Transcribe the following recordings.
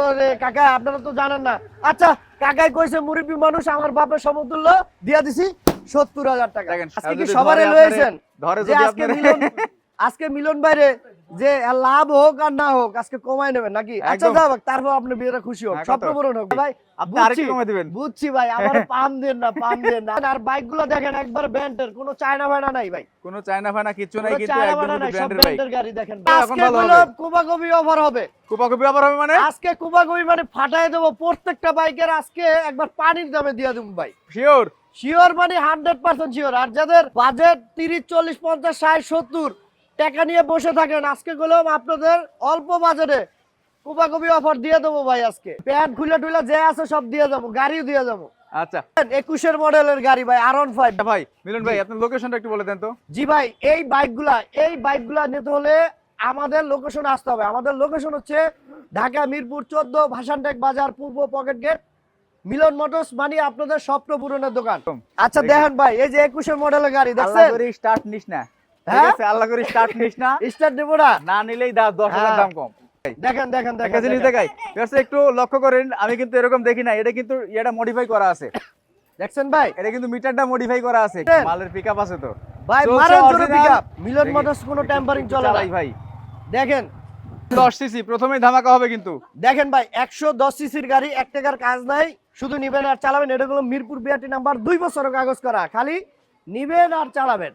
ওরে কাকা আপনারা তো জানেন না। আচ্ছা কাকাই কইছে মুরব্বী মানুষ আমার বাপের সমতুল্য দিয়া দিছি সত্তর হাজার টাকা। আজকে কি যদি ধরে লয়েছেন ধরে যদি আজকে মিলন আজকে মিলন বাইরে যে লাভ হোক আর না হোক আজকে কমাই নেবেন নাকি? আচ্ছা। যাও তারপর আপনি বিয়েটা খুশি হোক স্বপ্ন পূরণ হোক। ভাই আপনি কমাই দিবেন। বুঝছি ভাই আমার পাম দেন না পাম দেন না। আর বাইকগুলো দেখেন একবার কোনো চায়না নাই ভাই। কোনো চায়না কিছু নাই কিন্তু একদম ব্র্যান্ডের বাইক। গাড়ি দেখেন। আজকে হলো হবে। কুবাকবি অফার হবে। মানে? আজকে মানে ফাটাই দেবো প্রত্যেকটা বাইকের আজকে একবার পানির দামে দিয়ে দেবো ভাই। শিওর শিওর মানে হান্ড্রেড পার্সেন্ট শিওর আর যাদের বাজেট তিরিশ চল্লিশ পঞ্চাশ ষাট সত্তর টাকা নিয়ে বসে থাকেন। আজকে গেলাম আপনাদের অল্প বাজেটে কুপাকুপি অফার দিয়ে দেবো ভাই আজকে। প্যান্ট খুলে টুলে যে আছে সব দিয়ে যাব গাড়িও দিয়ে যাব আচ্ছা। একুশের মডেলের গাড়ি ভাই আর ফাইভ আচ্ছা ভাই মিলন ভাই আপনার লোকেশনটা একটু বলে দেন তো। জি ভাই এই বাইকগুলা এই বাইকগুলা নিতে হলে আমাদের লোকেশন আসতে হবে। আমাদের লোকেশন হচ্ছে ঢাকা মিরপুর চোদ্দ ভাসানটেক বাজার পূর্ব পকেট গেট মিলন মোটরস মানে আপনাদের স্বপ্ন পূরণের দোকান। আচ্ছা দেখেন। ভাই এই যে একুশের মডেলের গাড়ি দেখছেন? স্টার্ট নিস না। ঠিক হ্যাঁ? আছে আল্লাহ করে স্টার্ট নিস না। স্টার্ট দেবো না? না নিলেই দা দশ হাজার। দাম কম। দেখেন দেখেন দেখেন জিনিস দেখাই একটু লক্ষ্য করেন আমি কিন্তু এরকম দেখি না এটা কিন্তু এটা মডিফাই করা আছে। দেখছেন ভাই? এটা কিন্তু মিটারটা মডিফাই করা আছে মালের পিকআপ আছে তো। ভাই চলছে মারেন পিকআপ মিলন মোটরস কোনো টেম্পারিং চলে চালাই ভাই। দেখেন। দশ সিসি প্রথমেই ধামাকা হবে কিন্তু। দেখেন ভাই একশো দশ সিসির গাড়ি এক টাকার কাজ নাই শুধু নিবেন আর চালাবেন। এটা হলো মিরপুর বিআরটি নাম্বার দুই বছরের কাগজ করা। খালি নিবেন আর চালাবেন।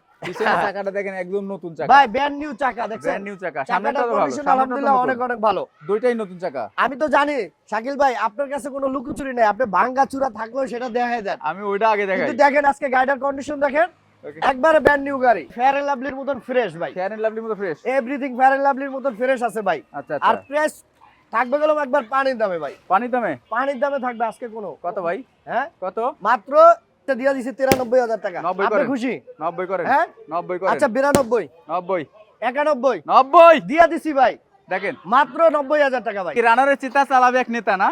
চাকাটা দেখেন একদম নতুন চাকা। ভাই ব্র্যান্ড নিউ চাকা দেখছেন? ব্র্যান্ড নিউ চাকা। সামনেটা ভালো। condition সামনেটা তো আলহামদুলিল্লাহ অনেক অনেক ভালো। দুইটাই নতুন চাকা। আমি তো জানি শাকিল ভাই আপনার কাছে কোনো লুকোচুরি নেই। আপনি ভাঙ্গা চূড়া থাকলেও সেটা দেখাই দেন। আমি ওইটা আগে দেখাই কিন্তু দেখেন আজকে গাড়িটার কন্ডিশন দেখেন। একবারে ব্র্যান্ড নিউ গাড়ি। ফেয়ার এন্ড লাভলির মতন ফ্রেশ ভাই। ফেয়ার এন্ড লাভলি মতো ফ্রেশ এভরিথিং ফেয়ার এন্ড লাভলির মতন ফ্রেশ আছে ভাই। আচ্ছা আর আচ্ছা ফ্রেশ থাকবে গেলাম একবার পানির দামে ভাই। পানি দামে? পানির দামে থাকবে আজকে কোনো। কত ভাই? হ্যাঁ? কত? মাত্র এটা দিয়ে দিছে তিরানব্বই হাজার টাকা। 90 আপনি খুশি? করেন। হ্যাঁ? করেন। আচ্ছা বিরানব্বই। নব্বই। একানব্বই। নব্বই! দিয়ে দিছি ভাই। দেখেন। মাত্র নব্বই হাজার টাকা ভাই। রানারের চিতা চালাবে এক নেতা না?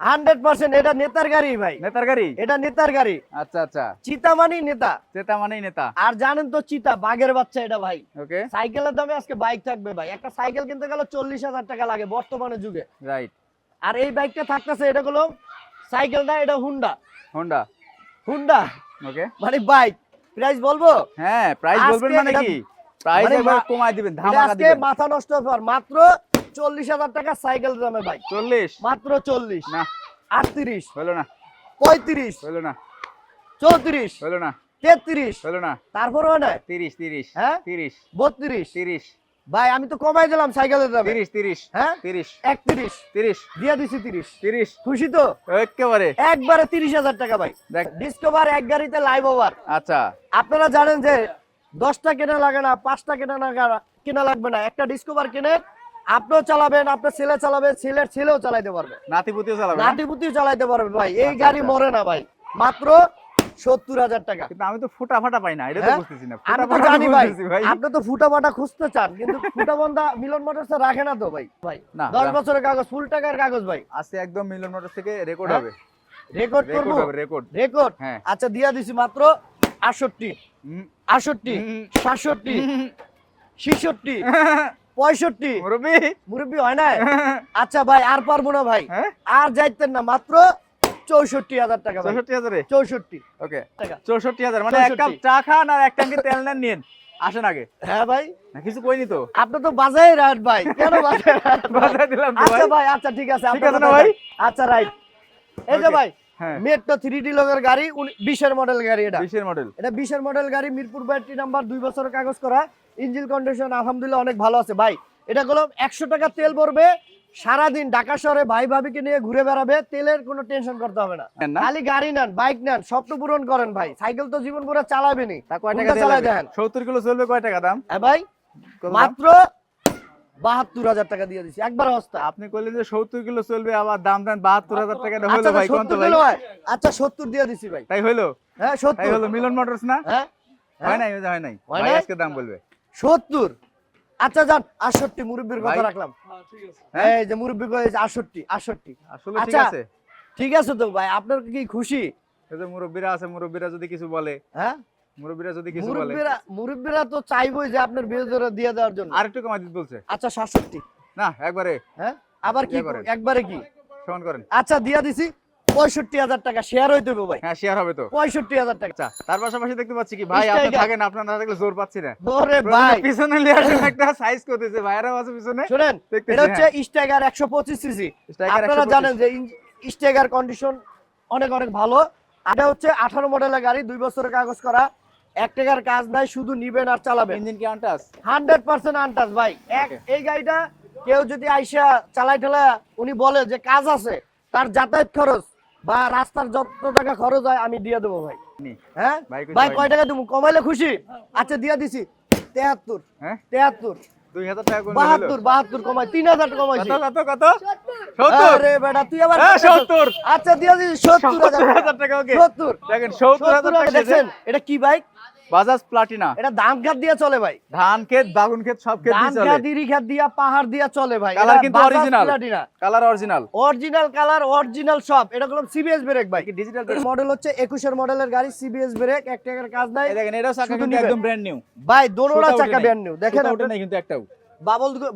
হান্ড্রেড পার্সেন্ট এটা নেতার গাড়ি ভাই। নেতার গাড়ি? এটা নেতার গাড়ি। আচ্ছা আচ্ছা। চিতামানি নেতা। চেতা মানেই নেতা। আর জানেন তো চিতা বাঘের বাচ্চা এটা ভাই। ওকে। সাইকেলের দামে আজকে বাইক থাকবে ভাই। একটা সাইকেল কিনতে গেলে চল্লিশ হাজার টাকা লাগে বর্তমানে যুগে। রাইট আর এই বাইকটা থাকতেছে এটা হলো সাইকেল না এটা হুন্ডা। হোন্ডা। হুন্ডা ওকে মানে বাইক প্রাইস বলব? হ্যাঁ প্রাইস বলবেন মানে কি? প্রাইস মানে একবার কমায় দিবেন ধামাকা আজকে মাথা নষ্ট অফার মাত্র চল্লিশ হাজার টাকা সাইকেল দামে বাইক 40 মাত্র চল্লিশ। না। আটত্রিশ। হলো না। পঁয়ত্রিশ। হলো না। চৌত্রিশ। হলো না। তেত্রিশ। হলো না। তারপরে হয় না? 30 30 হ্যাঁ? 30 বত্রিশ। 30 ভাই আমি তো কমাই দিলাম সাইকেলের দামে। 30 30 হ্যাঁ? 30 একত্রিশ। 30 দিয়ে দিছি তিরিশ। 30 খুশি তো? একেবারে। একবারে তিরিশ হাজার টাকা ভাই। দেখ। ডিসকভার এক গাড়িতে লাইভ ওভার আচ্ছা। আপনারা জানেন যে দশটা কেনা লাগে না পাঁচটা কেনা না কেনা লাগবে না। একটা ডিসকভার কিনে আপনিও চালাবেন আপনার ছেলে চালাবেন ছেলের ছেলেও চালাইতে পারবে। নাতিপুতিও চালাবে? নাতিপুতিও চালাইতে পারবে ভাই। এই আচ্ছা, গাড়ি আচ্ছা। মরে না ভাই। মাত্র সত্তর হাজার টাকা। কিন্তু আমি তো ফুটা ফাটা পাই না এটা তো হ্যাঁ? বুঝতেছি না। আমি তো জানি ভাই আপনি তো ফুটা বাটা খুঁজতে চান কিন্তু ফুটা বন্ধা মিলন মোটরস রাখে না তো ভাই। ভাই না, দশ বছরের কাগজ ফুল টাকার কাগজ ভাই। আজকে একদম মিলন মোটর থেকে রেকর্ড হ্যাঁ? হবে। রেকর্ড রেকর্ড করব? রেকর্ড রেকর্ড হ্যাঁ। আচ্ছা দিয়া দিছি মাত্র আটষট্টি। আটষট্টি সাতষট্টি ছিষট্টি পঁয়ষট্টি। মুরব্বি। মুরব্বী হয় না আচ্ছা ভাই আর পারব না ভাই। আর যাইতেন না মাত্র চৌষট্টি হাজার টাকা চৌষট্টি হাজারে? চৌষট্টি। ওকে। চৌষট্টি হাজার মানে এক কাপ চা খান আর এক ট্যাঙ্কি তেল নেন নিন আসেন আগে। হ্যাঁ ভাই। কিছু কইনি তো। আপনি তো বাজাই রাট ভাই। কেন বাজাই রাট দিলাম আচ্ছা ভাই। ভাই আচ্ছা ঠিক আছে ঠিক আছে না ভাই? আচ্ছা রাইট। এই যে ভাই হ্যাঁ। মেট্রো থ্রি ডি লগের গাড়ি বিশের মডেল গাড়ি এটা। বিশের মডেল। এটা বিশের মডেল গাড়ি মিরপুর ব্যাটারি নাম্বার দুই বছরের কাগজ করা। ইঞ্জিন কন্ডিশন আলহামদুলিল্লাহ অনেক ভালো আছে ভাই। এটা হলো একশো টাকা তেল ভরবে সারাদিন ঢাকা শহরে ভাই ভাবিকে নিয়ে ঘুরে বেড়াবে তেলের কোনো টেনশন করতে হবে না। খালি গাড়ি নেন বাইক নেন স্বপ্ন পূরণ করেন ভাই। সাইকেল তো জীবন পুরো চালাবেনি তা কয় টাকা চালায়? দেখেন। 70 কিলো চলবে কয় টাকা দাম? হ্যাঁ ভাই মাত্র বাহাত্তর হাজার টাকা দিয়ে দিছি একবার অবস্থা আপনি কইলেন যে 70 কিলো চলবে আবার দাম দেন 72000 টাকা এটা হইল আচ্ছা ভাই সত্তর ভাই? আচ্ছা সত্তর দিয়ে দিছি ভাই। তাই হইল? হ্যাঁ সত্তর। হলো মিলন মোটরস না? হ্যাঁ হয় নাই হয় নাই। হয় নাই? আজকে দাম বলবে। সত্তর? আচ্ছা যান আটষট্টি মুরব্বীর কথা রাখলাম। হ্যাঁ? এই যে মুরব্বী আটষট্টি আটষট্টি। আসলে ঠিক আচ্ছা। আছে। ঠিক আছে তো ভাই আপনার কি খুশি? মুরব্বিরা আছে মুরব্বিরা যদি কিছু বলে। হ্যাঁ? মুরব্বিরা যদি কিছু বলে। মুরব্বীরা মুরব্বীরা তো চাইবই যে আপনার বিয়ে দিয়ে দেওয়ার জন্য। আর একটু কমাই দিতে বলছে। আচ্ছা সাতষট্টি। না একবারে। হ্যাঁ? আবার কি একবারে। কি? করেন। আচ্ছা দিয়া দিছি। পঁয়ষট্টি হাজার টাকা শেয়ার ভাই। হ্যাঁ শেয়ার হবে তো। পঁয়ষট্টি হাজার টাকা। আচ্ছা তার পাশাপাশি দেখতে পাচ্ছি কি? ভাই আপনি থাকেন আপনার না থাকলে জোর পাচ্ছি না। ওরে ভাই। পিছনে লেয়ার একটা সাইজ করতেছে ভাইরাও আছে পিছনে। শুনেন এটা হচ্ছে স্টাইগার একশো পঁচিশ সিসি আপনারা জানেন যে স্টাইগার কন্ডিশন অনেক অনেক ভালো। এটা হচ্ছে আঠারো মডেলের গাড়ি দুই বছরের কাগজ করা। এক টাকার কাজ নাই শুধু নিবেন আর চালাবেন। ইঞ্জিন কি আনটাস হান্ড্রেড পার্সেন্ট আনটাস ভাই। এক এই গাড়িটা কেউ যদি আইসা চালাই ঠেলা উনি বলে যে কাজ আছে তার যাতায়াত খরচ বা রাস্তার যত টাকা খরচ হয় আমি দিয়ে দেবো ভাই। হ্যাঁ? ভাই? কয় টাকা দেবো কমাইলে খুশি? আচ্ছা দিয়ে দিছি। তেহাত্তর। হ্যাঁ? তেহাত্তর। বাহাত্তর বাহাত্তর কমাই। তিন হাজার কমাইছি। কত কত কত? আরে বেটা তুই আবার হ্যাঁ, সত্তর। আচ্ছা দিয়ে দিছি সত্তর হাজার। টাকা সত্তর। দেখেন সত্তর হাজার টাকা দেখছেন? এটা কি বাইক? বাজাজ প্লাটিনা। এটা ধান খাত দিয়ে চলে ভাই। ধান ক্ষেত বাগুন ক্ষেত সব ক্ষেত ধান দিয়ে খাত চলে। ইরি খাত দিয়া পাহাড় দিয়া চলে ভাই। কালার কিন্তু original Platina. Colour original original colour original সব এটা হলো সিবিএস ব্রেক ভাই। ডিজিটাল মডেল হচ্ছে একুশের মডেলের গাড়ি সিবিএস ব্রেক এক টাকার কাজ নাই। দেখেন এটাও চাকা কিন্তু একদম ব্র্যান্ড নিউ ভাই দোনোটা চাকা ব্যান্ড নিউ দেখেন ওটা নাই কিন্তু একটাও।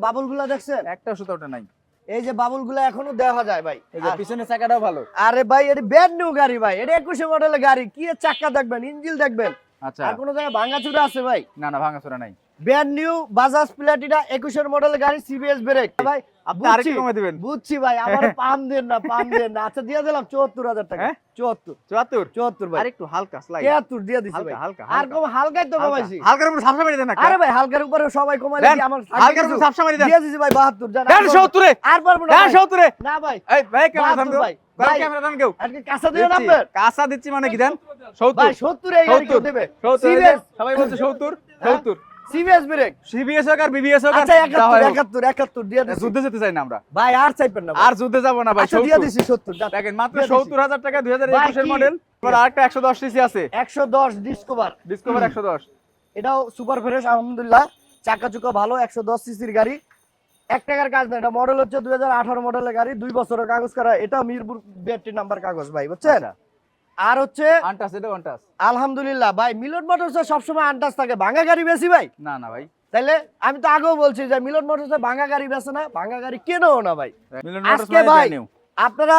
বাবল দেখছেন? একটাও সুতা ওটা নাই। এই যে বাবলগুলা এখনও দেখা যায় ভাই। এই যে পিছনের চাকাটাও ভালো। আরে ভাই এটা ব্যান্ড নিউ গাড়ি ভাই। এটা একুশে মডেলের গাড়ি। কি এর চাক্কা দেখবেন ইঞ্জিল দেখবেন। আচ্ছা। আর কোনো জায়গায় ভাঙাচুরা আছে ভাই? না না ভাঙাচোরা নাই। ব্যান্ড নিউ বাজাজ প্লাটিনা একুশের মডেলের গাড়ি সিবিএস ব্রেক ভাই আপনি আরেকটু কমে দিবেন। বুঝছি ভাই আমার পাম দেন না পাম দেন না। আচ্ছা দিয়ে দিলাম চুয়াত্তর হাজার টাকা। হ্যাঁ? চুয়াত্তর। চুয়াত্তর? চুয়াত্তর ভাই। আরেকটু হালকা স্লাইড তিয়াত্তর দিয়ে দিছি ভাই। হালকা, আর কম হালকাই তো কমাইছি। হালকার উপর সাপসা মেরে দেন একটা। আরে ভাই হালকার উপরে সবাই কমাইলে দেন, কি আমার হালকার উপর সাপসা মেরে দেন। দিয়ে দিছি ভাই বাহাত্তর জান দেন সত্তরে। আর পারব না দেন ভাই। না ভাই। এই ভাই তো? ভাই। ভাই। ক্যামেরা থাম কেউ? আজকে কাঁচা দিয়ে দিচ্ছি। কাঁচা দিচ্ছি মানে কি দেন? সত্তর। ভাই সত্তর এই গাড়ি দেবে? সত্তর এই যে, সিবিএস? সবাই বলছে সত্তর? সত্তর। সিবিএস ব্রেক সিবিএস হোক আর বিবিএস হোক আচ্ছা দিয়ে দিছি। যুদ্ধে যেতে চাই না আমরা। ভাই আর চাইবেন না আর যুদ্ধে যাব না ভাই আচ্ছা দিয়ে দিছি। দেখেন মাত্র দিয়ে দিছি। সত্তর হাজার টাকা? মডেল আর আরেকটা একশো দশ সিসি আছে। ডিসকভার ডিসকভার এটাও সুপার ফ্রেশ আলহামদুলিল্লাহ। চাকা চুকা ভালো একশো দশ সিসির গাড়ি। এক টাকার কাজ না এটা মডেল হচ্ছে দুই হাজার আঠারো মডেলের গাড়ি দুই বছরের কাগজ করা এটা মিরপুর বিআরটি নাম্বার কাগজ ভাই বুঝছেন? আচ্ছা। আর হচ্ছে আনটাস এটা আনটাস আলহামদুলিল্লাহ ভাই মিলন মোটরসে সবসময় আন্দাজ থাকে ভাঙা গাড়ি বেশি ভাই। না না ভাই। তাইলে আমি তো আগেও বলছি যে মিলন মোটরসে ভাঙা গাড়ি বেছে না ভাঙা গাড়ি কেনও না ভাই। মিলন মোটরস আজকে মানে ভাই আপনারা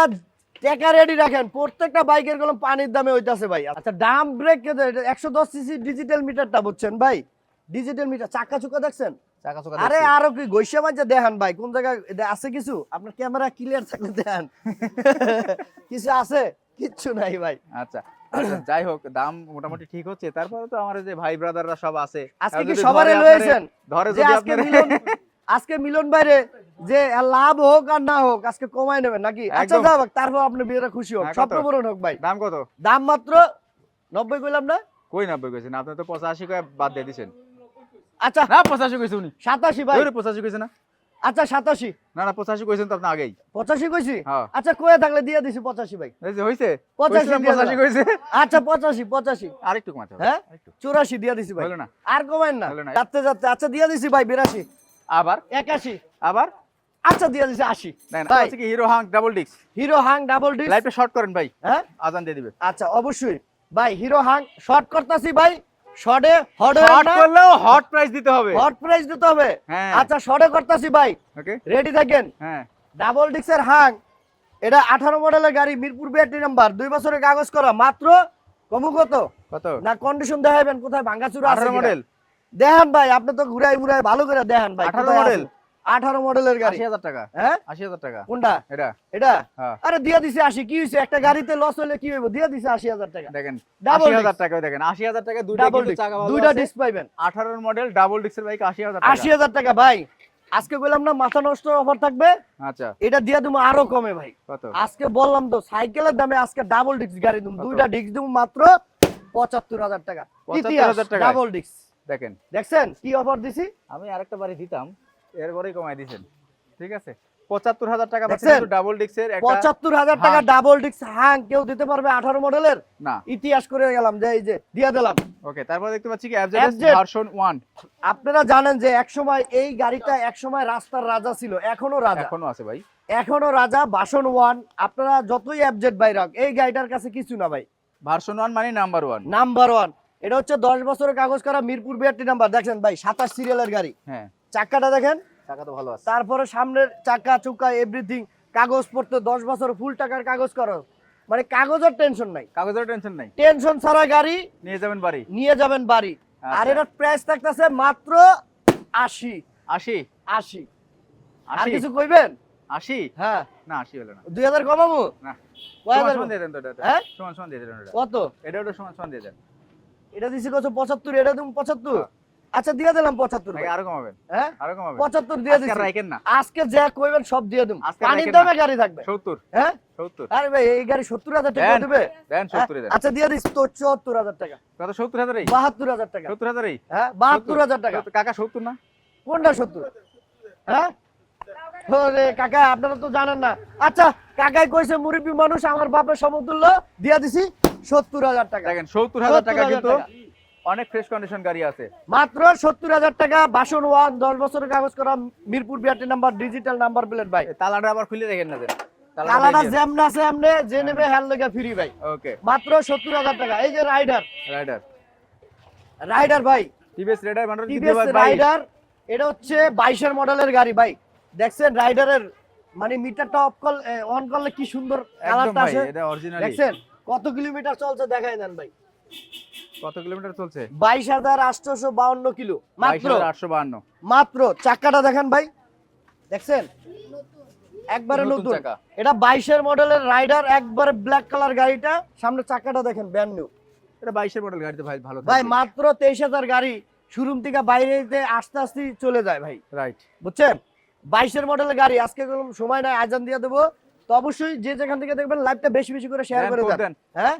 টাকা রেডি রাখেন প্রত্যেকটা বাইকের কলম পানির দামে হইতাছে ভাই। আচ্ছা ডাম ব্রেক একশো দশ সিসি ডিজিটাল মিটারটা বুঝছেন ভাই? ডিজিটাল মিটার চাকা চুকা দেখছেন? আরে আরও কি গৈসা মাঝে দেখান ভাই কোন জায়গায় আছে কিছু? আপনার ক্যামেরা ক্লিয়ার থাকলে দেখান। কিছু আছে? কিচ্ছু নাই ভাই। আচ্ছা আচ্ছা, যাই হোক দাম মোটামুটি ঠিক হচ্ছে। তারপরে তো আমার যে ভাই ব্রাদাররা সব আছে। আজকে কি সবারে লয়েছেন ধরে যদি আজকে মিলন আজকে মিলন বাইরে যে লাভ হোক আর না হোক আজকে কমাই নেবেন নাকি? আচ্ছা। যাক তারপর আপনি বিয়েটা খুশি হোক। হ্যাঁ, স্বপ্ন পূরণ হোক ভাই। দাম কত? দাম মাত্র নব্বই কইলাম না? কই নব্বই কইছেন? আপনি তো পঁচাশি কয়ে বাদ দিয়ে দিছেন। আচ্ছা। না পঁচাশি কইছে উনি। সাতাশি ভাই। পঁচাশি কইছে না? আচ্ছা সাতাশি। না না পঁচাশি কইছেন তো আপনি আগেই। পঁচাশি কইছি? হ্যাঁ। আচ্ছা কয়ে থাকলে দিয়ে দিছি পঁচাশি ভাই। হইছে? পঁচাশি পঁচাশি কইছে। আচ্ছা পঁচাশি পঁচাশি। আরেকটু কমাতে হ্যাঁ? চুরাশি দিয়ে দিছি ভাই। না। আর কমেন না। যাতে যাতে আচ্ছা দিয়ে দিছি ভাই বিরাশি। আবার? একাশি। আবার? আচ্ছা দিয়ে দিছি আশি। কি হিরো হাং ডাবল ডিক্স হিরো হাং ডাবল ডিস্ক লাইভটা শর্ট করেন ভাই। হ্যাঁ? আজান দিয়ে দিবে। আচ্ছা অবশ্যই। ভাই হিরো হাং শর্ট করতাছি ভাই। শর্টে হট হট করলেও হট প্রাইস দিতে হবে। হট প্রাইস দিতে হবে। হ্যাঁ। আচ্ছা শর্টে করতেছি ভাই। ওকে রেডি থাকেন? হ্যাঁ। ডাবল ডিক্সের হাং এটা আঠারো মডেলের গাড়ি মিরপুর বিআরটি নাম্বার দুই বছরের কাগজ করা। মাত্র কমু কত? কত? না কন্ডিশন দেখাবেন কোথায় ভাঙাচুরা আছে 18 মডেল দেখেন দেখান ভাই আপনি তো ঘুরাই ঘুরাই ভালো করে দেখান ভাই 18 মডেল? 18 মডেলের গাড়ি। হাজার টাকা। হ্যাঁ? আশি হাজার টাকা। কোনটা? এটা। এটা? হ্যাঁ। আরে দিয়ে দিছে আশি কি হয়েছে একটা গাড়িতে লস হলে কি হইব? দিয়ে দিছে আশি হাজার টাকা। দেখেন আশি হাজার টাকা দেখেন আশি হাজার টাকা দুইটা ডাবল দুইটা ডিস্ক পাইবেন। আঠারোর মডেল ডাবল ডিক্সের বাইক আশি হাজার আশি হাজার টাকা ভাই। আজকে বললাম না মাথা নষ্ট অফার থাকবে? আচ্ছা। এটা দিয়ে তুমি আরও কমে ভাই। আজকে বললাম তো সাইকেলের দামে আজকে ডাবল ডিস্ক গাড়ি তুমি দুইটা ডিস্ক তুমি মাত্র পঁচাত্তর হাজার টাকা। ডাবল ডিস্ক দেখেন। দেখছেন? কি অফার দিছি? আমি আরেকটা বাড়ি দিতাম। এরপরেই কমাই দিছেন। ঠিক আছে? পঁচাত্তর হাজার টাকা ডাবল ডিক্সের পঁচাত্তর হাজার টাকা ডাবল ডিস্ক হাং কেউ দিতে পারবে আঠারো মডেলের না। ইতিহাস করে গেলাম যে এই যে দিয়ে দিলাম। ওকে তারপর দেখতে পাচ্ছি কি ভার্সন 1 আপনারা জানেন যে এক সময় এই গাড়িটা এক সময় রাস্তার রাজা ছিল এখনও রাজা। এখনও আছে ভাই। এখনও রাজা বাসন ওয়ান আপনারা যতই অ্যাবজেট বাই রাখ এই গাড়িটার কাছে কিছু না ভাই। ভার্সন ওয়ান মানে নাম্বার ওয়ান নাম্বার ওয়ান এটা হচ্ছে দশ বছরের কাগজ করা মিরপুর বিআরটি নাম্বার দেখেন ভাই সাতাশ সিরিয়ালের গাড়ি। হ্যাঁ। চাক্কাটা দেখেন। টাকা তো ভালো আছে। তারপরে সামনের চাকা চুক্কা এভরিথিং কাগজ পড়তে দশ বছর ফুল টাকার কাগজ করো। মানে কাগজের টেনশন নাই। কাগজের টেনশন নাই। টেনশন ছাড়া গাড়ি নিয়ে যাবেন বাড়ি? নিয়ে যাবেন বাড়ি। আর আচ্ছা। এটার প্রাইস থাকতেছে মাত্র আশি। আশি? আশি। আর কিছু কইবেন? আশি? হ্যাঁ। না আশি হলো না। দুই হাজার কমাবো? না। হ্যাঁ? সমান সমান দিয়ে দেন এটা কত? এটা সমান সমান দিয়ে দেন। এটা দিছি কত? পঁচাত্তর এটা দিম পঁচাত্তর? আচ্ছা দিয়ে দিলাম পঁচাত্তর আরও কমাবেন। হ্যাঁ? আরও কমাবেন। পঁচাত্তর দিয়ে রাখেন না। আজকে যা কইবেন সব দিয়ে আজকে পানির দামে গাড়ি থাকবে। সত্তর। হ্যাঁ? সত্তর। আরে ভাই এই গাড়ি সত্তর হাজার টাকা দেন। দেবে? দেন হ্যাঁ? সত্তরে আচ্ছা দিয়ে দিস চুয়াত্তর হাজার টাকা। কত সত্তর হাজারই। বাহাত্তর হাজার টাকা। সত্তর হাজারই। হ্যাঁ বাহাত্তর হাজার টাকা। কাকা সত্তর না? কোনটা সত্তর? হ্যাঁ? ওরে কাকা আপনারা তো জানেন না। আচ্ছা কাকাই কইছে মুরব্বী মানুষ আমার বাপের সমতুল্য দিয়া দিছি সত্তর হাজার টাকা। দেখেন সত্তর হাজার টাকা 70,000 কিন্তু। অনেক ফ্রেশ কন্ডিশন গাড়ি আছে। মাত্র সত্তর হাজার টাকা বাসন ওয়ান দশ বছরের কাগজ করা Mirpur BRT number digital number plate ভাই। তালাটা আবার খুলে দেখেন না দেন কালাটা যেমন আছে এমনি যে নেবে হ্যাল লেগে ফ্রি ভাই। ওকে মাত্র সত্তর হাজার টাকা। এই যে রাইডার রাইডার রাইডার ভাই। টিভিএস রাইডার মানে টিভিএস রাইডার এটা হচ্ছে বাইশের মডেলের গাড়ি ভাই। দেখছেন রাইডারের মানে মিটারটা অফ কল অন করলে কি সুন্দর কালারটা দেখছেন কত কিলোমিটার চলছে দেখাই দেন ভাই। কত কিলোমিটার চলছে? বাইশ হাজার আটশোশো বাউন্ন কিলো। মাত্র। আটশো বাহান্ন মাত্র। চাকাটা দেখেন ভাই। দেখছেন? একবারে নতুন। এটা বাইশের মডেলের রাইডার একবারে ব্ল্যাক কালার গাড়িটা। সামনে চাকাটা দেখেন নিউ এটা বাইশের মডেল গাড়িতে ভাই ভালো ভাই মাত্র তেইশ হাজার গাড়ি। শোরুম থেকে বাইরে আস্তে আস্তে চলে যায় ভাই। রাইট বুঝছেন? বাইশের মডেলের গাড়ি আজকে সময় নাই আজান দিয়ে দেবো। তো অবশ্যই যে যেখান থেকে দেখবেন লাইভটা বেশি বেশি করে শেয়ার করে দেন। হ্যাঁ?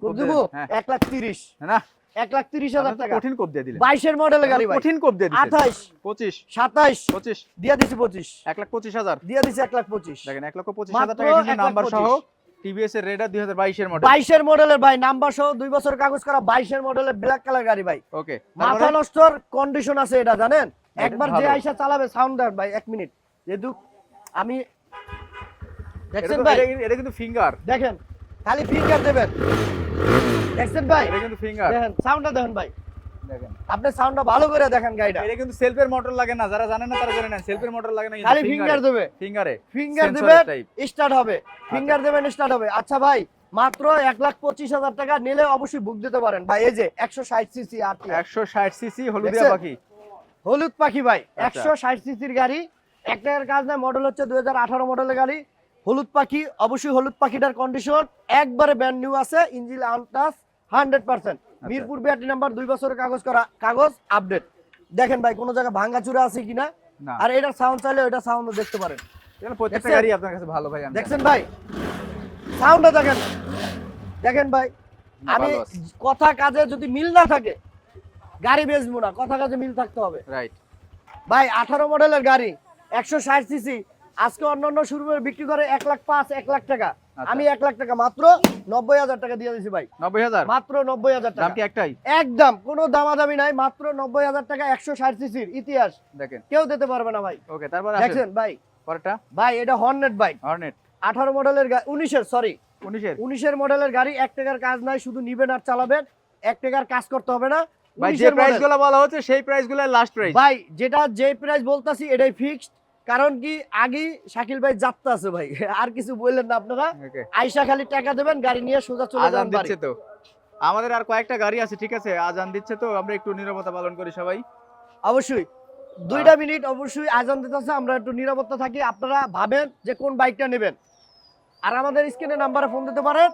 দেন, হ্যাঁ। লাখ তিরিশ। না। এক লাখ তিরিশ হাজার টাকা। কঠিন কোপ দিয়ে দিলেন। বাইশের মডেলের গাড়ি ভাই। কঠিন কোপ দিয়ে দিলেন আঠাইশ। পঁচিশ। সাতাইশ। পঁচিশ। দিয়ে দিছি পঁচিশ। এক লাখ পঁচিশ হাজার। দিয়ে দিছি এক লাখ পঁচিশ। দেখেন এক লক্ষ পঁচিশ মাত্র হাজার টাকা কিন্তু নাম্বার সহ টিভিএস এর রেডার মডেলের ভাই নাম্বার সহ বছর কাগজ করা বাইশের মডেলের ব্ল্যাক কালার গাড়ি ভাই। ওকে মাথা নষ্টর কন্ডিশন আছে এটা জানেন? একবার যে। আইসা চালাবে সাউন্ড দেন ভাই এক মিনিট যেহেতু আমি দেখছেন ভাই? এটা কিন্তু ফিঙ্গার দেখেন খালি ফিঙ্গার দেবেন। দেখছেন ভাই? এটা কিন্তু ফিঙ্গার দেখেন সাউন্ডটা দেখেন ভাই। দেখেন। আপনি সাউন্ডটা ভালো করে দেখেন গাড়িটা। এটা কিন্তু সেলফের মোটর লাগে না যারা জানেন না তারা জানেন না। সেলফের মোটর লাগে না খালি ফিঙ্গার দেবে। ফিঙ্গারে ফিঙ্গার দেবেন স্টার্ট হবে। ফিঙ্গার দেবেন স্টার্ট হবে। আচ্ছা ভাই মাত্র এক লাখ পঁচিশ হাজার টাকা নিলে অবশ্যই বুক দিতে পারেন। ভাই এই যে একশো ষাট সিসি আর একশো ষাট সিসি হলুদিয়া দেখছেন? পাখি। হলুদ পাখি ভাই আচ্ছা। একশো ষাট সিসির গাড়ি। এক টাকার কাজ নাই মডেল হচ্ছে দুই হাজার আঠারো মডেলের গাড়ি। হলুদ পাখি অবশ্যই হলুদ পাখিটার কন্ডিশন একবারে ব্যান্ড নিউ আছে engine untouched hundred percent. Mirpur BRT number দুই বছরের কাগজ করা কাগজ আপডেট দেখেন ভাই কোনো জায়গায় ভাঙ্গাচুরা আছে কিনা? আর এটার সাউন্ড চাইলে ওটা সাউন্ড দেখতে পারেন। প্রত্যেকটা গাড়ি আপনার কাছে ভালো ভাই দেখছেন ভাই? সাউন্ডটা দেখেন। দেখেন ভাই আমি কথা কাজে যদি মিল না থাকে গাড়ি বেচবো না কথা কাজে মিল থাকতে হবে। রাইট ভাই আঠারো মডেলের গাড়ি একশো ষাট সিসি আজকে অন্যান্য শোরুমে বিক্রি করে এক লাখ পাঁচ এক লাখ টাকা। আচ্ছা। আমি এক লাখ টাকা মাত্র নব্বই হাজার টাকা দিয়ে দিছি ভাই। নব্বই হাজার? মাত্র নব্বই হাজার টাকা। একটাই? একদম কোনো দামাদামি নাই মাত্র নব্বই হাজার টাকা একশো ষাট সিসির ইতিহাস। দেখেন। কেউ দিতে পারবে না ভাই। ওকে তারপর দেখছেন ভাই? পরেরটা? ভাই এটা হর্নেট বাইক হর্নেট আঠারো মডেলের উনিশের সরি উনিশের? উনিশের মডেলের গাড়ি এক টাকার কাজ নাই শুধু নিবেন আর চালাবেন। এক টাকার কাজ করতে হবে না। ভাই যে 19 প্রাইসগুলো বলা হচ্ছে সেই প্রাইসগুলো লাস্ট প্রাইস ভাই যেটা যে প্রাইস বলতাছি এটাই ফিক্সড কারণ কি আগেই শাকিল ভাই যাত্রা আছে ভাই। আর কিছু বললেন না আপনারা? আইসা খালি টাকা দেবেন গাড়ি নিয়ে সোজা চলে বাড়ি। দিচ্ছে তো। আমাদের আর কয়েকটা গাড়ি আছে ঠিক আছে? আজান দিচ্ছে তো আমরা একটু নিরাপত্তা পালন করি সবাই। অবশ্যই। দুইটা মিনিট অবশ্যই আজান দিতেছে আমরা একটু নিরাপত্তা থাকি। আপনারা ভাবেন যে কোন বাইকটা নেবেন। আর আমাদের স্ক্রিনে নাম্বারে ফোন দিতে পারেন।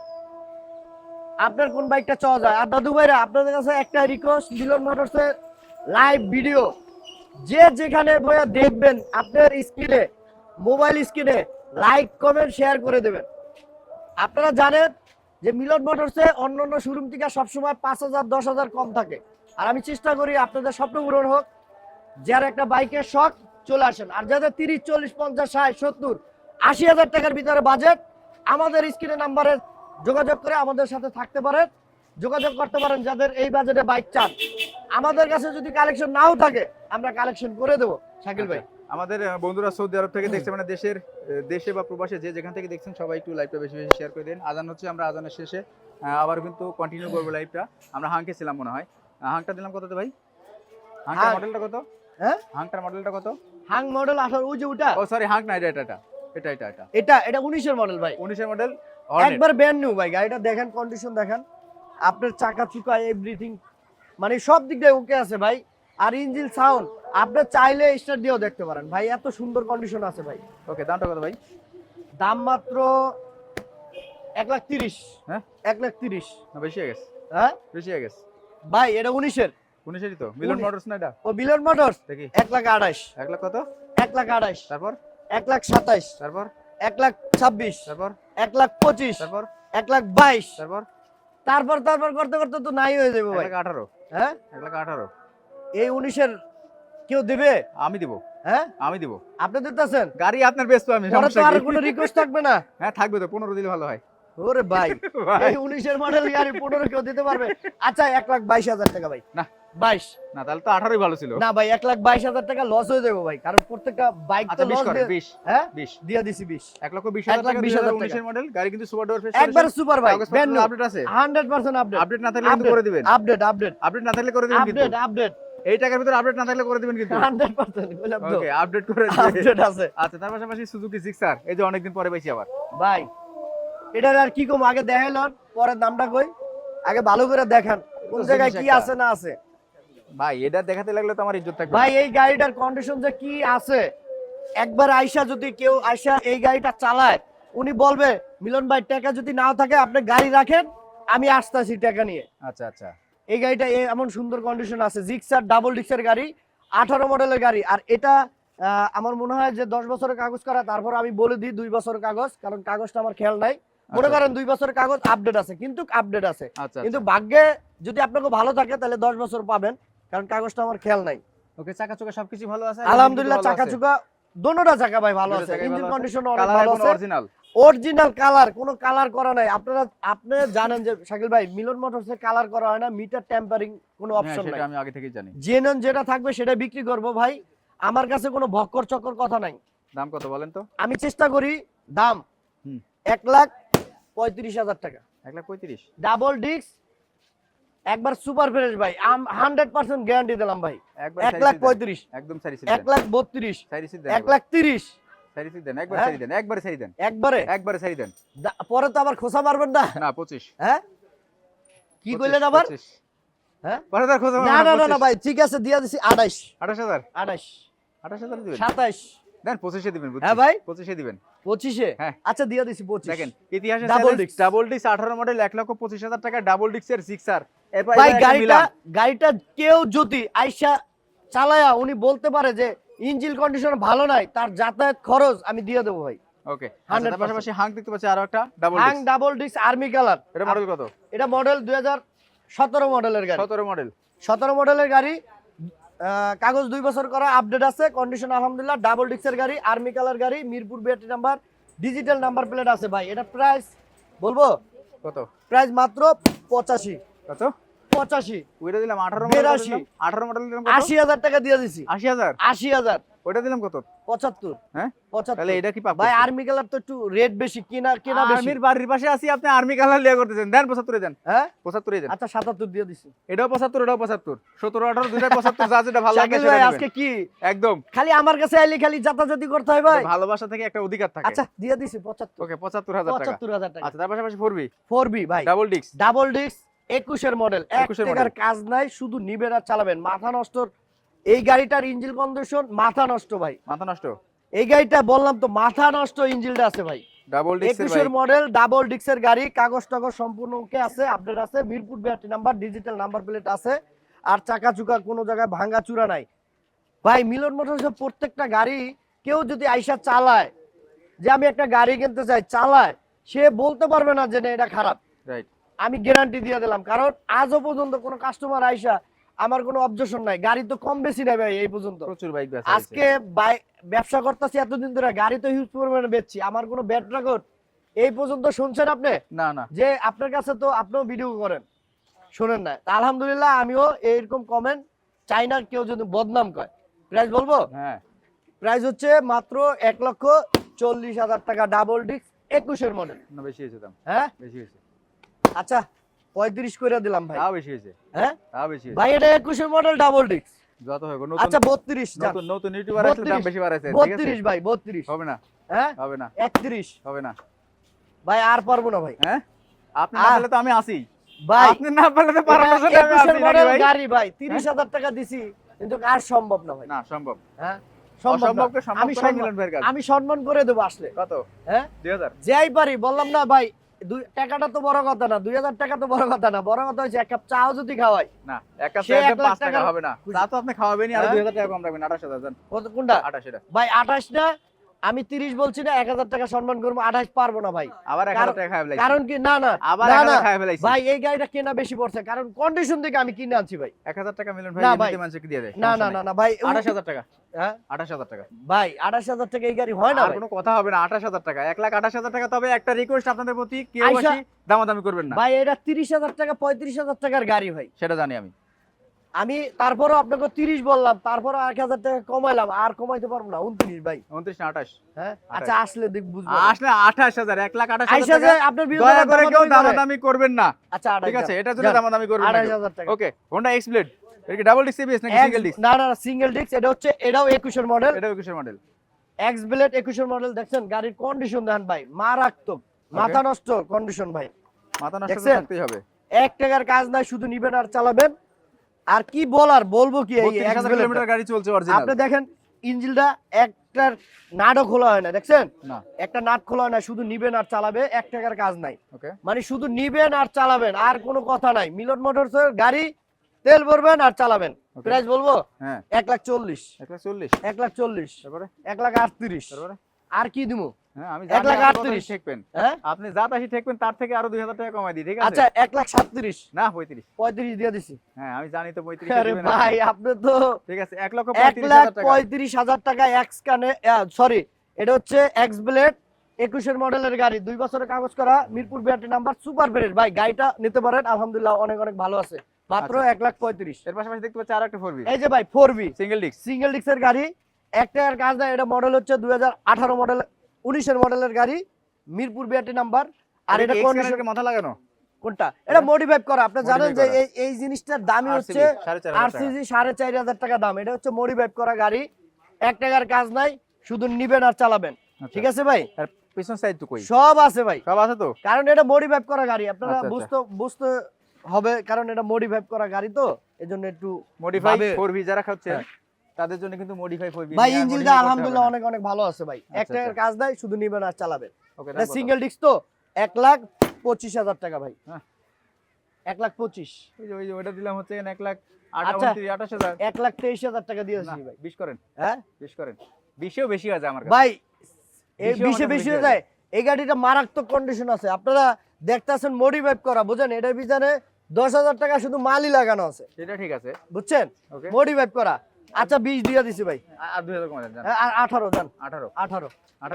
আপনার কোন বাইকটা চাওয়া যায়? আর দাদু ভাইরা আপনাদের কাছে একটা রিকোয়েস্ট মিলন মোটরসের লাইভ ভিডিও যে যেখানে বইয়া দেখবেন আপনার স্ক্রিনে, মোবাইল স্ক্রিনে, লাইক, কমেন্ট, শেয়ার করে দেবেন। আপনারা জানেন যে মিলন মোটরসে অন্য অন্য শোরুম থেকে সবসময় পাঁচ হাজার, দশ হাজার কম থাকে। আর আমি চেষ্টা করি আপনাদের স্বপ্ন পূরণ হোক, যার একটা বাইকের শখ চলে আসেন। আর যাদের তিরিশ, চল্লিশ, পঞ্চাশ, ষাট, সত্তর, আশি হাজার টাকার ভিতরে বাজেট আমাদের স্ক্রিনে নাম্বারে যোগাযোগ করে আমাদের সাথে থাকতে পারেন। যোগাযোগ করতে পারেন যাদের এই বাজেটে বাইক চান। আমাদের কাছে যদি কালেকশন নাও থাকে আমরা কালেকশন করে দেবো। শাকিল ভাই। আচ্ছা, আমাদের বন্ধুরা সৌদি আরব থেকে দেখছে মানে দেশের দেশে বা প্রবাসে যে যেখান থেকে দেখছেন সবাই একটু লাইভটা বেশি বেশি শেয়ার করে দিন। আজান হচ্ছে আমরা আজানের শেষে আবার কিন্তু কন্টিনিউ করব লাইভটা আমরা হাঁকে ছিলাম মনে হয়। হাঁকটা দিলাম কত ভাই? হাঁকটার মডেলটা কত? হ্যাঁ? হাঁকটার মডেলটা কত? হাঁক মডেল আসার ওই যে ওটা। ও সরি হাঁক না এটা এটা এটা। এটা এটা এটা। এটা উনিশের মডেল ভাই। উনিশের মডেল একবার ব্যান্ড নিউ ভাই গাড়িটা দেখেন কন্ডিশন দেখেন। আপনার চাকা চুকা এভরিথিং মানে সব দিক দিয়ে ওকে আছে ভাই। আর ইঞ্জিন সাউন্ড আপনি চাইলে স্টার্ট দিয়েও দেখতে পারেন। ভাই এত সুন্দর কন্ডিশন আছে ভাই। ওকে দামটা কত ভাই? দাম মাত্র এক লাখ তিরিশ। হ্যাঁ? এক লাখ তিরিশ। না বেশি হয়ে গেছে। হ্যাঁ? বেশি হয়ে গেছে। ভাই এটা উনিশের। উনিশেরই তো। মিলন। মোটরস না এটা? ও মিলন মোটরস দেখি। এক লাখ আঠাশ। এক লাখ কত? এক লাখ আঠাশ। তারপর? এক লাখ সাতাইশ তারপর? এক লাখ ছাব্বিশ। তারপর? এক লাখ পঁচিশ। তারপর? এক লাখ বাইশ। তারপর? তারপর তারপর করতে করতে তো নাই হয়ে যাবে ভাই। আঠারো। হ্যাঁ? এক লাখ আঠারো। এই উনিশের কেউ দেবে? আমি দিব। হ্যাঁ? আমি দিব। আপনি দিতেছেন? গাড়ি আপনার ব্যস্ত আমি আর কোনো রিকোয়েস্ট থাকবে না। হ্যাঁ থাকবে তো পনেরো দিলে ভালো হয়। ওরে ভাই ভাই, এই উনিশের মডেল গাড়ি পনেরো কেউ দিতে পারবে। আচ্ছা এক লাখ বাইশ হাজার টাকা ভাই। না। বাইশ। না তাহলে তো আঠারোই ভালো ছিল। না ভাই এক লাখ বাইশ হাজার টাকা লস হয়ে যাবে ভাই। কারণ প্রত্যেকটা বাইক তো আচ্ছা লস বিশ হ্যাঁ? বিশ। দিয়ে দিছি বিশ। এক লক্ষ বিশ হাজার টাকা বিশ হাজার উনিশের মডেল গাড়ি কিন্তু সুপার ডোর একবার সুপার ভাই আপডেট আছে। হান্ড্রেড পার্সেন্ট আপডেট আপডেট না থাকলে কিন্তু করে দিবেন। আপডেট আপডেট আপডেট না থাকলে করে দিবেন আপডেট আপডেট এই টাকার ভিতরে আপডেট না থাকলে করে দিবেন কিন্তু। হান্ড্রেড পার্সেন্ট বললাম তো। ওকে আপডেট করে আপডেট আছে। আচ্ছা তার পাশাপাশি সুজুকি জিক্সার এই যে অনেকদিন পরে পাইছি আবার। ভাই এটার আর কি কম? আগে দেখাইলন পরে দামটা কই? আগে ভালো করে দেখান কোন জায়গায় কি আছে না আছে। ভাই এটা দেখাতে লাগলে তো আমার ইজ্জত থাকবে ভাই এই গাড়িটার কন্ডিশন যে কি আছে? একবার আইসা যদি কেউ আইসা এই গাড়িটা চালায় উনি বলবে মিলন ভাই টাকা যদি নাও থাকে আপনি গাড়ি রাখেন আমি আসতেছি টাকা নিয়ে। আচ্ছা আচ্ছা। এই গাড়িটা এমন সুন্দর কন্ডিশন আছে জিক্সার ডাবল ডিক্সের গাড়ি আঠারো মডেলের গাড়ি। আর এটা আমার মনে হয় যে দশ বছরের কাগজ করা তারপর আমি বলে দিই দুই বছরের কাগজ কারণ কাগজটা আমার খেয়াল নাই। মনে আচ্ছা, করেন দুই বছরের কাগজ আপডেট আছে কিন্তু আপডেট আছে। আচ্ছা কিন্তু আচ্ছা ভাগ্যে যদি আপনাকে ভালো থাকে তাহলে দশ বছর পাবেন। কারণ কাগজটা আমার খেয়াল নাই। ওকে চাকা চোকা সবকিছু ভালো আছে? আলহামদুলিল্লাহ চাকা চুকা দোনোটা চাকা ভাই ভালো আছে। ইঞ্জিন কন্ডিশন অনেক ভালো আছে। অরিজিনাল অরিজিনাল কালার কোনো কালার করা নাই। আপনারা আপনি জানেন যে শাকিল ভাই মিলন মোটরসে কালার করা হয় না মিটার টেম্পারিং কোনো অপশন নাই সেটা আমি আগে থেকেই জানি। জেনন যেটা থাকবে সেটা বিক্রি করব ভাই। আমার কাছে কোনো ভক্কর চক্কর কথা নাই। দাম কত বলেন তো? আমি চেষ্টা করি দাম। এক লাখ পঁয়ত্রিশ হাজার টাকা। এক লাখ পঁয়ত্রিশ? ডাবল ডিস্ক একবার সুপার ফ্রেশ ভাই হান্ড্রেড পার্সেন্ট গ্যারান্টি দিলাম ভাই। একবার এক লাখ পঁয়ত্রিশ একদম এক লাখ বত্রিশ এক লাখ তিরিশ। হ্যাঁ? সারি দেন একবারে সারি দেন। একবারে? একবারে সারি দেন। পরে তো আবার খোসা মারবেন না। না পঁচিশ। হ্যাঁ? কি কইলেন আবার? হ্যাঁ? না না না না ভাই ঠিক আছে দিয়ে দিছি আঠাইশ। আঠাশ হাজার? আঠাইশ। আঠাশ হাজার দিবেন? সাতাইশ। দেন দিবেন হ্যাঁ ভাই? দিবেন। হ্যাঁ। আচ্ছা দিয়ে দিছি পঁচিশ। দেখেন ইতিহাসে। ডাবল আঠারো মডেল লক্ষ পঁচিশ হাজার টাকা ডাবল সিক্সার ভাই গাড়িটা গাড়িটা কেউ যদি আইসা চালায়া উনি বলতে পারে যে ইঞ্জিন কন্ডিশন ভালো নাই তার যাতায়াত খরচ আমি দিয়ে দেবো ভাই। ওকে 100% পাশাপাশি হাং দেখতে পাচ্ছি আরও একটা ডাবল হাং ডাবল ডিস্ক আর্মি কালার এটা মডেল কত? এটা মডেল দুই হাজার সতেরো মডেলের গাড়ি। সতেরো মডেল সতেরো মডেলের গাড়ি কাগজ দুই বছর করা আপডেট আছে। কন্ডিশন আলহামদুলিল্লাহ ডাবল ডিক্সের গাড়ি আর্মি কালার গাড়ি Mirpur BRT number digital number plate আছে ভাই। এটা প্রাইস বলব? কত? প্রাইস মাত্র পঁচাশি। কত? পঁচাশি। ওইটা দিলাম আঠারো বিরাশি। আঠারো মডেল আশি হাজার টাকা দিয়ে দিছি। আশি হাজার? আশি হাজার। ওইটা দিলাম কত? পঁচাত্তর। হ্যাঁ? পঁচাত্তর। তাহলে এটা কি পাবো ভাই আর্মি কালার তো একটু রেট বেশি কিনা কেনা বেশি। আর্মির বাড়ির পাশে আছি আপনি আর্মি কালার লিয়া করতেছেন। দেন পঁচাত্তরে দেন। হ্যাঁ? পঁচাত্তরে দেন। আচ্ছা সাতাত্তর দিয়ে দিছি। এটাও পঁচাত্তর এটাও পঁচাত্তর। সতেরো আঠারো দুটাই পঁচাত্তর যা যেটা ভালো লাগে ভাই আজকে কি? একদম। খালি আমার কাছে আইলে খালি করতে হয় ভাই। ভালোবাসা থেকে একটা অধিকার থাকে। আচ্ছা দিয়ে দিছি পঁচাত্তর। ওকে পঁচাত্তর হাজার টাকা। পঁচাত্তর হাজার টাকা। আচ্ছা তার পাশাপাশি ফোরবি ফোর বি ভাই। ডাবল ডিস্ক ডাবল ডিস্ক একুশের মডেল এক 21 এর কাজ নাই শুধু নিবেন আর চালাবেন। মাথা নষ্ট এই গাড়িটার ইঞ্জিন কন্ডিশন মাথা নষ্ট ভাই। মাথা নষ্ট? এই গাড়িটা বললাম তো মাথা নষ্ট ইঞ্জিনটা আছে ভাই। ডাবল ডিস্কের একুশের মডেল ডাবল ডিস্কের গাড়ি কাগজ টাগজ সম্পূর্ণ ওকে আছে আপডেট আছে। Mirpur BRT number digital number plate আছে। আর চাকা চুকা কোনো জায়গায় ভাঙা চূড়া নাই। ভাই মিলন মোটরসের প্রত্যেকটা গাড়ি কেউ যদি আইসা চালায় যে আমি একটা গাড়ি কিনতে চাই চালায় সে বলতে পারবে না যে না, এটা খারাপ। রাইট আমি গ্যারান্টি দিয়ে দিলাম। কারণ আজও পর্যন্ত কোনো কাস্টমার আইসা আমার কোনো অবজেকশন নাই। গাড়ি তো কম বেশি নেই ভাই এই পর্যন্ত। প্রচুর বাইক আছে আজকে ব্যবসা করতেছি এতদিন ধরে গাড়ি তো হিউজ পরিমাণে বেচছি। আমার কোনো ব্যাড রেকর্ড এই পর্যন্ত শুনছেন আপনি? না না। যে আপনার কাছে তো আপনিও ভিডিও করেন। শোনেন না। তা আলহামদুলিল্লাহ আমিও এইরকম কমেন্ট চাই না কেউ যদি বদনাম করে। প্রাইস বলব? হ্যাঁ। প্রাইস হচ্ছে মাত্র এক লক্ষ চল্লিশ হাজার টাকা ডাবল ডিস্ক একুশের মডেল না বেশি হয়েছে দাম। হ্যাঁ? বেশি হয়েছে। আচ্ছা পঁয়ত্রিশ করে দিলাম ভাই। তাও বেশি হয়েছে? হ্যাঁ? তাও বেশি ভাই এটা একুশের মডেল ডাবল ডিস্ক যত হবে নতুন আচ্ছা বত্রিশ নতুন নতুন ইউটিউবার আসলে দাম বেশি বাড়াইছে বত্রিশ ভাই বত্রিশ। হবে না। হ্যাঁ? হবে না। একত্রিশ। হবে না। ভাই আর পারব না ভাই। হ্যাঁ? আপনি না। পেলে তো আমি আসি। ভাই আপনি না পেলে তো পারানোর জন্য আমি আসি মডেল? গাড়ি ভাই তিরিশ হাজার টাকা দিছি কিন্তু আর সম্ভব না ভাই। না সম্ভব। হ্যাঁ? না। আমি সম্মান করে দেবো আসলে। কত? হ্যাঁ? দুই হাজার। যাই পারি বললাম না ভাই দুই টাকাটা তো বড় কথা না দুই হাজার টাকা তো বড় কথা না বড় কথা হচ্ছে এক কাপ চাও যদি খাওয়াই। না এক কাপ সে চায়ে এক একদম লাখ পাঁচ টাকা হবে না। তা তো আপনি খাওয়াবেনই আর হ্যাঁ? দুই হাজার টাকা কম রাখবেন আঠাশ হাজার কোনটা? আঠাশ ভাই আঠাশ না আমি তিরিশ বলছি না এক হাজার টাকা সম্মান করব আঠাশ পারব না ভাই। আবার কারণ- কি? না না আবার ভাই এই গাড়িটা কেনা বেশি পড়ছে কারণ কন্ডিশন থেকে আমি কিনে আনছি ভাই। এক হাজার টাকা মিলন ভাই না, না না ভাই আঠাশ হাজার টাকা? আঠাশ হাজার টাকা। ভাই আঠাশ হাজার টাকা এই গাড়ি হয় না ভাই? কোনো কথা হবে না আঠাশ হাজার টাকা। এক লাখ আঠাশ হাজার টাকা তবে একটা রিকোয়েস্ট আপনাদের প্রতি কেউ দামাদামি করবেন না। ভাই এটা তিরিশ হাজার টাকা পঁয়ত্রিশ হাজার টাকার গাড়ি ভাই। সেটা জানি আমি। আমি তারপরও আপনাকে তিরিশ বললাম তারপরও এক হাজার টাকা কমাইলাম আর কমাইতে পারব না উনত্রিশ ভাই। উনত্রিশ না আঠাশ? হ্যাঁ? আচ্ছা আসলে দেখ বুঝব আসলে আঠাশ হাজার এক লাখ আঠাশ হাজার আপনার দয়া করে কেউ দামাদামি করে। করবেন না। আচ্ছা ঠিক আছে জন্য যান। দামাদামি করবেন আঠাশ হাজার টাকা। ওকে হোন্ডা এক্স ব্লেড এটা কি ডাবল ডিস্ক এবিএস নাকি সিঙ্গেল ডিস্ক না না সিঙ্গেল ডিস্ক এটা হচ্ছে এটাও একুশের মডেল এটা একুশের মডেল এক্স ব্লেড একুশের মডেল দেখছেন? গাড়ির কন্ডিশন দেখেন ভাই মারাত্মক। মাথা নষ্ট কন্ডিশন ভাই। মাথা নষ্ট থাকতেই হবে। এক টাকার কাজ নাই শুধু নিবেন আর চালাবেন। আর কি বলার বলব কি এই বত্রিশ X হাজার Blade টা? কিলোমিটার গাড়ি চলছে অরিজিনাল আপনি দেখেন ইঞ্জিনটা একটার নাটও খোলা হয় না দেখছেন? না। একটা নাট খোলা হয় না শুধু নিবেন আর চালাবে এক টাকার কাজ নাই। মানে শুধু নিবেন আর চালাবেন আর কোনো কথা নাই। মিলন মোটরসের গাড়ি তেল ভরবেন আর চালাবেন। প্রাইস বলব? হ্যাঁ। এক লাখ চল্লিশ। এক লাখ চল্লিশ। এক লাখ চল্লিশ। তারপরে? এক লাখ আটত্রিশ। তারপরে? আর কি হ্যাঁ আপনি হ্যাঁ? আপনি যা তাসি ঠেকবেন তার থেকে আরও দুই হাজার টাকা কমাই দিই ঠিক আছে? আচ্ছা এক লাখ সাতত্রিশ। না পঁয়ত্রিশ। পঁয়ত্রিশ দিয়ে দিছি। হ্যাঁ আমি জানি তো পঁয়ত্রিশ ভাই আপনি তো ঠিক আছে এক লক্ষ এক লাখ পঁয়ত্রিশ হাজার টাকা এক্স কানে সরি এটা হচ্ছে এক্স ব্লেড একুশের মডেলের গাড়ি। দুই বছরের কাগজ করা মিরপুর বিআরটি নাম্বার সুপার ব্রেড। ভাই গাড়িটা নিতে পারেন আলহামদুলিল্লাহ অনেক অনেক ভালো আছে। মাত্র আচ্ছা। এক লাখ পঁয়ত্রিশ। এর পাশাপাশি দেখতে পাচ্ছি আর একটা ফোর এই যে ভাই four B single disc single ডিস্কের গাড়ি একটা কাজ এটা মডেল হচ্ছে দুই আঠারো মডেল উনিশের মডেলের গাড়ি মিরপুর বিআরটি নাম্বার আর এটা কন্ডিশন মাথা লাগানো? কোনটা? এটা মডিফাই করা আপনি জানেন যে এই এই জিনিসটার দামই হচ্ছে আরসিজি সাড়ে চার হাজার টাকা দাম। এটা হচ্ছে মডিফাই করা গাড়ি এক টাকার কাজ নাই শুধু নিবেন আর চালাবেন। আচ্ছা। ঠিক আছে ভাই? আর পিছন সাইড তো কই? সব আছে ভাই। সব আছে তো? কারণ এটা মডিফাই করা গাড়ি আপনারা আচ্ছা। বুঝতে বুঝতে হবে কারণ এটা মডিফাই করা গাড়ি তো এজন্য একটু মডিফাই ভাবে- ফোর ভি যারা খাচ্ছে হ্যাঁ। তাদের জন্য কিন্তু মডিফাই ফোর ভি ভাই ইঞ্জিনটা আলহামদুলিল্লাহ অনেক অনেক ভালো আছে ভাই। এক আচ্ছা, টাকার আচ্ছা। কাজ নাই শুধু নিবেন আর চালাবেন। ওকে এটা সিঙ্গেল ডিস্ক তো এক লাখ পঁচিশ হাজার টাকা ভাই। হ্যাঁ। এক লাখ পঁচিশ। ওই যে ওই যে ওটা দিলাম হচ্ছে এক লাখ আচ্ছা। আঠাশ হাজার। এক লাখ তেইশ হাজার টাকা দিয়েছি না, ভাই। বিশ করেন। হ্যাঁ? বিশ করেন। বিশেও বেশি আছে আমার কাছে। ভাই এই বিশে বেশি হয়ে যায়। এই গাড়িটা মারাত্মক কন্ডিশন আছে। আপনারা দেখতেছেন মডিফাই করা বুঝেন? এটার পিছনে দশ হাজার টাকা শুধু মালই লাগানো আছে। সেটা ঠিক আছে। বুঝছেন? করা। আচ্ছা বিশ দিয়ে দিছি ভাই। আর দুই হাজার আঠারো যান আঠারো। আঠারো।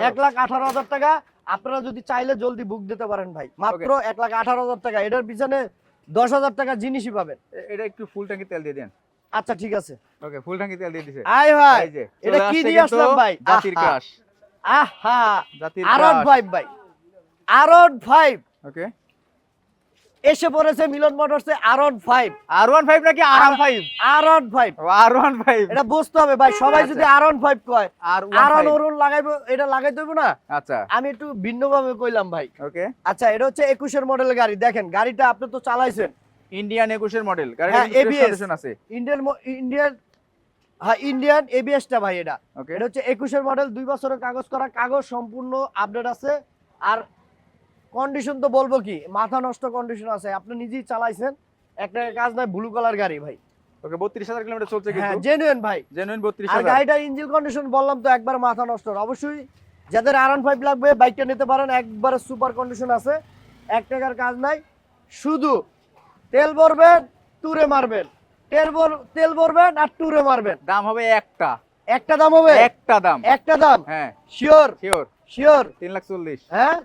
এক লাখ আঠারো হাজার টাকা আপনারা যদি চাইলে জলদি বুক দিতে পারেন ভাই। মাত্র এক লাখ আঠারো হাজার টাকা। এটার পিছনে দশ হাজার টাকা জিনিসই পাবেন। এটা একটু ফুল ট্যাঙ্কি তেল দিয়ে দেন। আচ্ছা ঠিক আছে। ওকে ফুল ট্যাঙ্কি তেল দিয়ে দিছে। আয় ভাই এটা কি দিয়ে আসলাম ভাই? জাতির। ক্রাশ আহা। জাতির ভাই আরন ফাইভ ওকে এসে পড়েছে মিলন মোটরসে আরন ফাইভ আর ওয়ান ফাইভ নাকি আর ফাইভ আরন ফাইভ আর ওয়ান ফাইভ এটা বুঝতে হবে ভাই সবাই আচ্ছা। যদি আরন ফাইভ কয় আর আরন ওয়ান লাগাইবো এটা লাগাই হইবো না? আচ্ছা। আমি একটু ভিন্নভাবে কইলাম ভাই। ওকে। আচ্ছা এটা হচ্ছে একুশের মডেলের গাড়ি। দেখেন গাড়িটা আপনি তো চালাইছেন। ইন্ডিয়ান একুশের মডেল ABS কন্ডিশন আছে। ইন্ডিয়ান ইন্ডিয়ান হ্যাঁ ইন্ডিয়ান এবিএসটা ভাই এটা। এটা হচ্ছে একুশের মডেল দুই বছরের কাগজ করা কাগজ সম্পূর্ণ আপডেট আছে। আর কন্ডিশন তো বলব কি? মাথা নষ্ট কন্ডিশন আছে। আপনি নিজেই চালাইছেন। একটা কাজ নাই ব্লু কালার গাড়ি ভাই। ওকে বত্রিশ হাজার কিলোমিটার চলছে হ্যাঁ কিন্তু। জেনুইন ভাই। জেনুইন বত্রিশ আর হাজার। গাড়িটার ইঞ্জিন কন্ডিশন বললাম তো একবার মাথা নষ্ট। অবশ্যই যাদের আর ফাইভ লাগবে বাইকটা নিতে পারেন। একবারে সুপার কন্ডিশন আছে। এক টাকার কাজ নাই। শুধু তেল ভরবেন টুরে মারবেন। তেল ভর- তেল ভরবেন আর টুরে মারবেন। দাম হবে একটা। একটা দাম হবে? একটা দাম। একটা দাম? হ্যাঁ। শিওর শিওর শিওর তিন লাখ চল্লিশ। হ্যাঁ?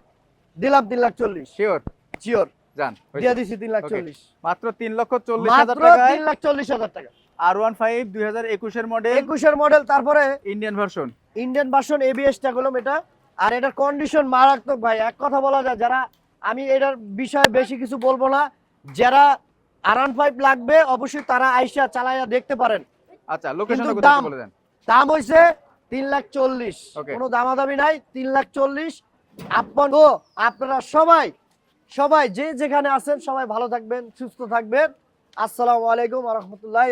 দিলাম তিন লাখ চল্লিশ। শিওর শিওর যান দিয়ে দিছি তিন লাখ চল্লিশ। মাত্র তিন লক্ষ চল্লিশ হাজার মাত্র তিন লাখ চল্লিশ হাজার টাকা। আর ওয়ান ফাইভ দুই হাজার একুশের মডেল একুশের মডেল তারপরে ইন্ডিয়ান ভার্সন ইন্ডিয়ান ভার্সন গেলাম এটা। আর এটার কন্ডিশন মারাত্মক ভাই এক কথা বলা যায় যারা আমি এটার বিষয়ে বেশি কিছু বলব না যারা আরান ফাইভ লাগবে অবশ্যই তারা আইসা চালাইয়া দেখতে পারেন। আচ্ছা দাম- দাম হইছে তিন লাখ চল্লিশ. কোনো দামাদামি নাই তিন লাখ চল্লিশ। আপন ও, আপনারা সবাই সবাই যে যেখানে আছেন সবাই ভালো থাকবেন, সুস্থ থাকবেন। আসসালামু আলাইকুম রহমতুল্লাহ